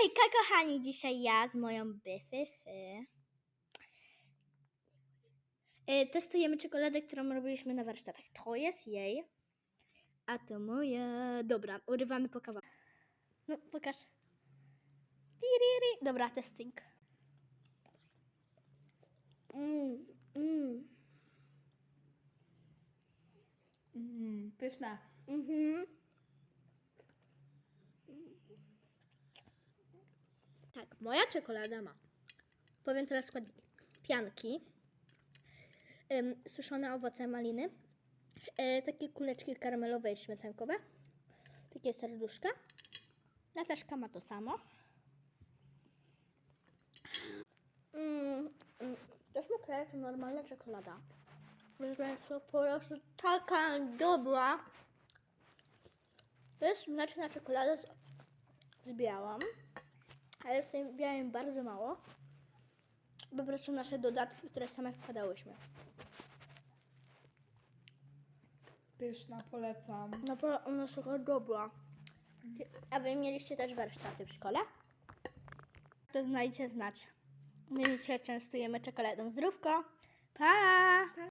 Hejka kochani, dzisiaj ja z moją byfyfy e, testujemy czekoladę, którą robiliśmy na warsztatach. To jest jej, a to moja. Dobra, urywamy po kawałku. No, pokaż. Dobra, testing. Mm, mm. Mm, pyszna. Mhm. Tak, moja czekolada ma. Powiem teraz składniki. Pianki, ym, suszone owoce maliny, e, takie kuleczki karmelowe i śmietankowe, takie serduszka. Nataszka ma to samo. Mm, mm, to smakuje jak normalna czekolada. Proszę Państwa, po prostu taka dobra. To jest mleczna czekolada z, z białą, ale z tym białym bardzo mało. Po prostu nasze dodatki, które same wkładałyśmy. Pyszna, polecam. No bo ona jest taka dobra. A wy mieliście też warsztaty w szkole? To znajdzie znać. My się częstujemy czekoladą zdrówko. Pa!